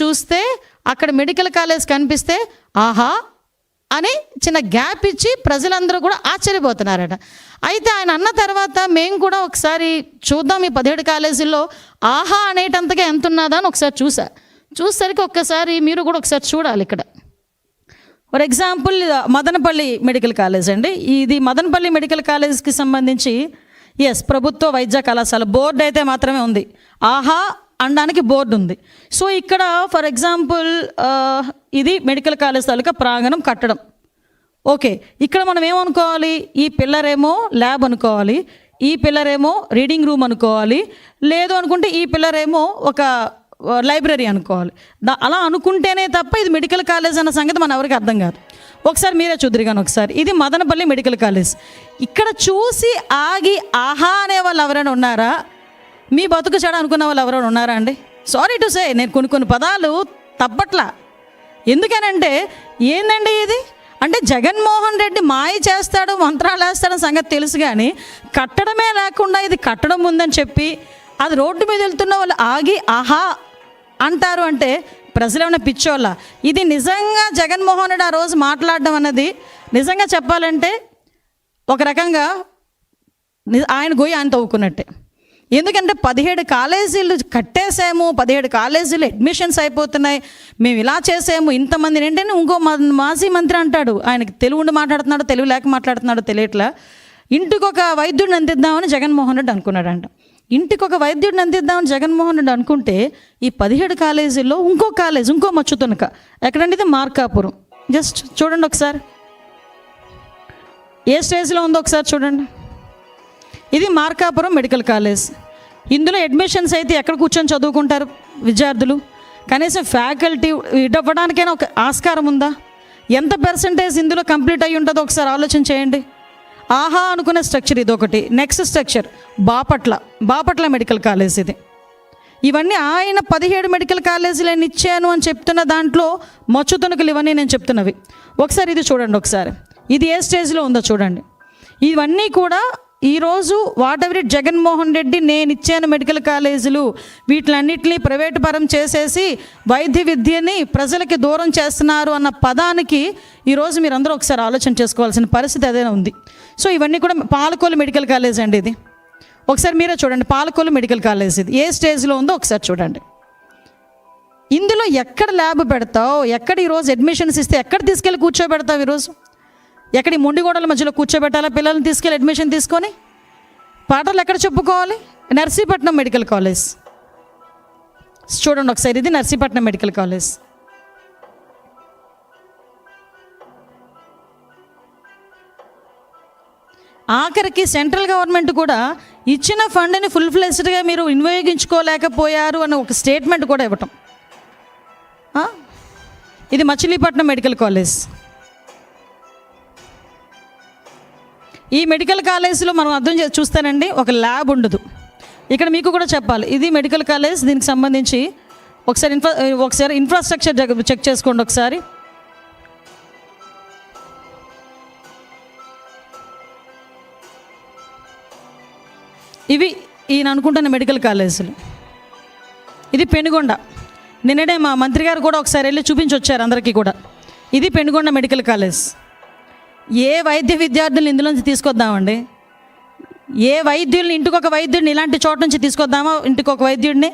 చూస్తే అక్కడ medical college కనిపిస్తే ఆహా అని చిన్న గ్యాప్ ఇచ్చి ప్రజలందరూ కూడా ఆశ్చర్యపోతున్నారట. అయితే ఆయన అన్న తర్వాత మేము కూడా ఒకసారి చూద్దాం ఈ పదిహేడు కాలేజీల్లో ఆహా అనేటంతగా ఎంత ఉన్నదా అని ఒకసారి చూసా. చూసేసరికి ఒక్కసారి మీరు కూడా ఒకసారి చూడాలి ఇక్కడ. For example Madanapalle medical college అండి. ఇది మదనపల్లి మెడికల్ కాలేజ్కి సంబంధించి ఎస్ ప్రభుత్వ వైద్య కళాశాల బోర్డు అయితే మాత్రమే ఉంది. ఆహా అనడానికి బోర్డు ఉంది. సో ఇక్కడ ఫర్ ఎగ్జాంపుల్ ఇది మెడికల్ కాలేజ్ తాలూకా ప్రాంగణం కట్టడం. ఓకే ఇక్కడ మనం ఏమనుకోవాలి? ఈ పిల్లరేమో ల్యాబ్ అనుకోవాలి ఈ పిల్లరేమో రీడింగ్ రూమ్ అనుకోవాలి లేదు అనుకుంటే ఈ పిల్లరేమో ఒక లైబ్రరీ అనుకోవాలి. దా- అలా అనుకుంటేనే తప్ప ఇది మెడికల్ కాలేజ్ అన్న సంగతి మన ఎవరికి అర్థం కాదు. ఒకసారి మీరే చూద్దరిగాను ఒకసారి. ఇది మదనపల్లి మెడికల్ కాలేజ్. ఇక్కడ చూసి ఆగి ఆహా అనే వాళ్ళు ఎవరైనా ఉన్నారా? మీ బతుకు చెడ అనుకున్న వాళ్ళు ఎవరైనా ఉన్నారా అండి? సారీ టు సే నేను కొన్ని కొన్ని పదాలు తప్పట్లా. ఎందుకనంటే ఏందండి ఇది? అంటే జగన్మోహన్ రెడ్డి మాయ చేస్తాడు మంత్రాలు వేస్తాడని సంగతి తెలుసు కానీ కట్టడమే లేకుండా ఇది కట్టడం ఉందని చెప్పి అది రోడ్డు మీద వెళ్తున్న వాళ్ళు ఆగి ఆహా! అంటారు అంటే ప్రజలు ఏమైనా పిచ్చోళ్ళ? ఇది నిజంగా జగన్మోహన్ రెడ్డి ఆ రోజు మాట్లాడడం అన్నది నిజంగా చెప్పాలంటే ఒక రకంగా ని- ఆయన గొయ్యి ఆయన తవ్వుకున్నట్టే. ఎందుకంటే పదిహేడు కాలేజీలు కట్టేసాము పదిహేడు కాలేజీలు అడ్మిషన్స్ అయిపోతున్నాయి. మేము ఇలా చేసాము ఇంతమంది ఏంటంటే ఇంకో మాజీ మంత్రి అంటాడు. ఆయనకి తెలుగు ఉండి మాట్లాడుతున్నాడు తెలుగు లేక మాట్లాడుతున్నాడు తెలియట్లా. ఇంటికి ఒక వైద్యుడిని అందిద్దామని జగన్మోహన్ రెడ్డి అనుకున్నాడంట. ఇంటికి ఒక వైద్యుడిని అందిద్దామని జగన్మోహన్ రెడ్డి అనుకుంటే ఈ పదిహేడు కాలేజీల్లో ఇంకో కాలేజ్ ఇంకో మచ్చుతునక ఎక్కడంటే ఇది? మార్కాపురం. జస్ట్ చూడండి ఒకసారి. ఏ స్టేజ్లో ఉందో ఒకసారి చూడండి. ఇది మార్కాపురం మెడికల్ కాలేజ్. ఇందులో అడ్మిషన్స్ అయితే ఎక్కడ కూర్చొని చదువుకుంటారు విద్యార్థులు? కనీసం ఫ్యాకల్టీ ఇవ్వడానికైనా ఒక ఆస్కారం ఉందా? ఎంత పర్సంటేజ్ ఇందులో కంప్లీట్ అయ్యి ఉంటుందో ఒకసారి ఆలోచన చేయండి. ఆహా అనుకునే స్ట్రక్చర్ ఇది ఒకటి next structure Bapatla Bapatla medical college ఇది. ఇవన్నీ ఆయన పదిహేడు మెడికల్ కాలేజీలను ఇచ్చాను అని చెప్తున్న దాంట్లో మచ్చు తుణుకులు ఇవన్నీ నేను చెప్తున్నవి. ఒకసారి ఇది చూడండి ఒకసారి. ఇది ఏ స్టేజ్లో ఉందో చూడండి. ఇవన్నీ కూడా ఈరోజు వాట్ ఎవరి జగన్మోహన్ రెడ్డి నేను ఇచ్చాను మెడికల్ కాలేజీలు వీటిలన్నింటినీ ప్రైవేటు పరం చేసేసి వైద్య విద్యని ప్రజలకి దూరం చేస్తున్నారు అన్న పదానికి ఈరోజు మీరందరూ ఒకసారి ఆలోచన చేసుకోవాల్సిన పరిస్థితి అదే ఉంది. సో ఇవన్నీ కూడా పాలకోలు మెడికల్ కాలేజ్ అండి ఇది. ఒకసారి మీరే చూడండి పాలకోలు మెడికల్ కాలేజ్ ఇది. ఏ స్టేజ్లో ఉందో ఒకసారి చూడండి. ఇందులో ఎక్కడ ల్యాబ్ పెడతావు? ఎక్కడ ఈరోజు అడ్మిషన్స్ ఇస్తే ఎక్కడ తీసుకెళ్ళి కూర్చోబెడతావు ఈరోజు ఎక్కడ ఈ మొండిగోడల మధ్యలో కూర్చోబెట్టాలా? పిల్లల్ని తీసుకెళ్ళి అడ్మిషన్ తీసుకొని? పాటలు ఎక్కడ చెప్పుకోవాలి? Narsipatnam medical college. చూడండి ఒకసారి ఇది నర్సీపట్నం మెడికల్ కాలేజ్. ఆఖరికి సెంట్రల్ గవర్నమెంట్ కూడా ఇచ్చిన ఫండ్ని ఫుల్ ఫ్లెస్డ్గా మీరు వినియోగించుకోలేకపోయారు అన్న ఒక స్టేట్మెంట్ కూడా ఇవ్వటం. ఇది మచిలీపట్నం మెడికల్ కాలేజ్. ఈ మెడికల్ కాలేజీలో మనం అర్థం చే చూస్తానండి ఒక ల్యాబ్ ఉండదు. ఇక్కడ మీకు కూడా చెప్పాలి ఇది మెడికల్ కాలేజ్ దీనికి సంబంధించి ఒకసారి ఇన్ఫ్రా ఒకసారి ఇన్ఫ్రాస్ట్రక్చర్ చెక్ చేసుకోండి ఒకసారి. ఇవి ఈయన అనుకుంటున్న మెడికల్ కాలేజీలు ఇది పెనుగొండ. నిన్ననే మా మంత్రి గారు కూడా ఒకసారి వెళ్ళి చూపించి వచ్చారు అందరికీ కూడా. ఇది పెనుగొండ మెడికల్ కాలేజ్ ఏ వైద్య విద్యార్థులను ఇందులోంచి తీసుకొద్దామండి? ఏ వైద్యుల్ని ఇంటికి ఒక వైద్యుడిని ఇలాంటి చోట నుంచి తీసుకొద్దామా? ఇంటికి ఒక వైద్యుడిని?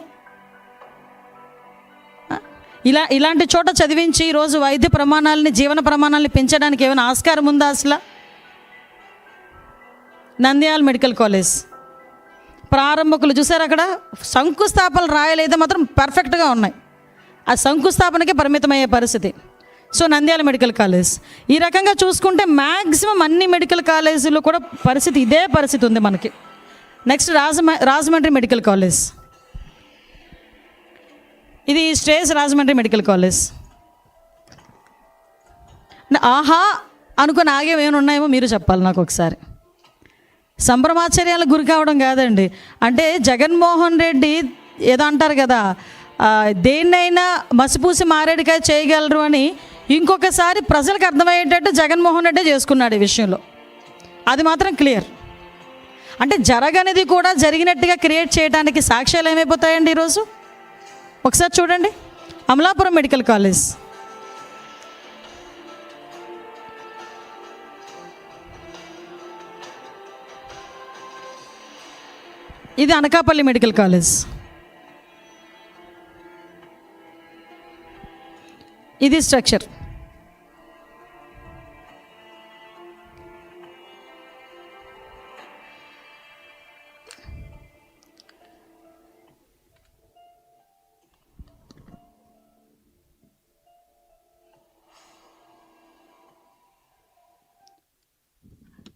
ఇలా ఇలాంటి చోట చదివించి ఈరోజు వైద్య ప్రమాణాలని జీవన ప్రమాణాలని పెంచడానికి ఏమైనా ఆస్కారం ఉందా అసలు? Nandyal medical college. ప్రారంభకులు చూసారు అక్కడ? శంకుస్థాపనలు రాయలేదు మాత్రం పర్ఫెక్ట్గా ఉన్నాయి. ఆ శంకుస్థాపనకే పరిమితమయ్యే పరిస్థితి. So Nandyal medical college. ఈ రకంగా చూసుకుంటే మ్యాక్సిమం అన్ని మెడికల్ కాలేజీలో కూడా పరిస్థితి ఇదే పరిస్థితి ఉంది మనకి. నెక్స్ట్ రాజమ రాజమండ్రి మెడికల్ కాలేజ్. ఇది స్టేజ్ రాజమండ్రి మెడికల్ కాలేజ్. ఆహా! అనుకుని ఆగేవి ఏమైనా ఉన్నాయేమో మీరు చెప్పాలి నాకు ఒకసారి. సంభ్రమాచర్యాలకు గురి కావడం కాదండి. అంటే జగన్మోహన్ రెడ్డి ఏదో అంటారు కదా దేన్నైనా మసిపూసి మారేడుకాయ చేయగలరు అని ఇంకొకసారి ప్రజలకు అర్థమయ్యేటట్టు జగన్మోహన్ రెడ్డి చేసుకున్నాడు ఈ విషయంలో. అది మాత్రం క్లియర్. అంటే జరగనిది కూడా జరిగినట్టుగా క్రియేట్ చేయడానికి సాక్ష్యాలు ఏమైపోతాయండి ఈరోజు? ఒకసారి చూడండి. Amalapuram medical college. ఇది అనకాపల్లి మెడికల్ కాలేజ్. ఇది స్ట్రక్చర్.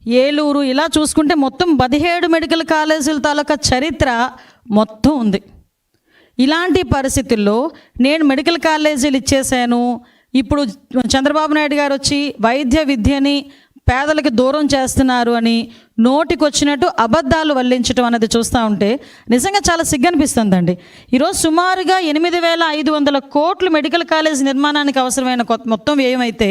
ఏలూరు ఇలా చూసుకుంటే మొత్తం పదిహేడు మెడికల్ కాలేజీల తాలూకా చరిత్ర మొత్తం ఉంది. ఇలాంటి పరిస్థితుల్లో నేను మెడికల్ కాలేజీలు ఇచ్చేసాను ఇప్పుడు చంద్రబాబు నాయుడు గారు వచ్చి వైద్య విద్యని పేదలకు దూరం చేస్తున్నారు అని నోటికొచ్చినట్టు అబద్ధాలు వల్లించడం అనేది చూస్తూ ఉంటే నిజంగా చాలా సిగ్గనిపిస్తుందండి. ఈరోజు సుమారుగా ఎనిమిది వేల ఐదు వందల కోట్లు మెడికల్ కాలేజ్ నిర్మాణానికి అవసరమైన కొత్త మొత్తం వ్యయమైతే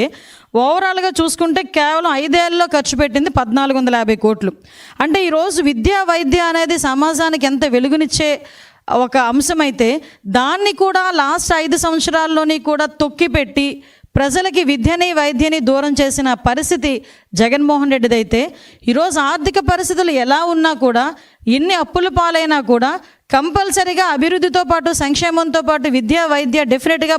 ఓవరాల్గా చూసుకుంటే కేవలం ఐదేళ్ళలో ఖర్చు పెట్టింది పద్నాలుగు వందల యాభై కోట్లు. అంటే ఈరోజు విద్యా వైద్య అనేది సమాజానికి ఎంత వెలుగునిచ్చే ఒక అంశమైతే దాన్ని కూడా లాస్ట్ ఐదు సంవత్సరాల్లోని కూడా తొక్కిపెట్టి ప్రజలకి విద్యని వైద్యని దూరం చేసిన పరిస్థితి జగన్మోహన్ రెడ్డిదైతే ఈరోజు ఆర్థిక పరిస్థితులు ఎలా ఉన్నా కూడా ఎన్ని అప్పుల పాలైనా కూడా కంపల్సరీగా అభివృద్ధితో పాటు సంక్షేమంతో పాటు విద్య వైద్య డెఫినెట్గా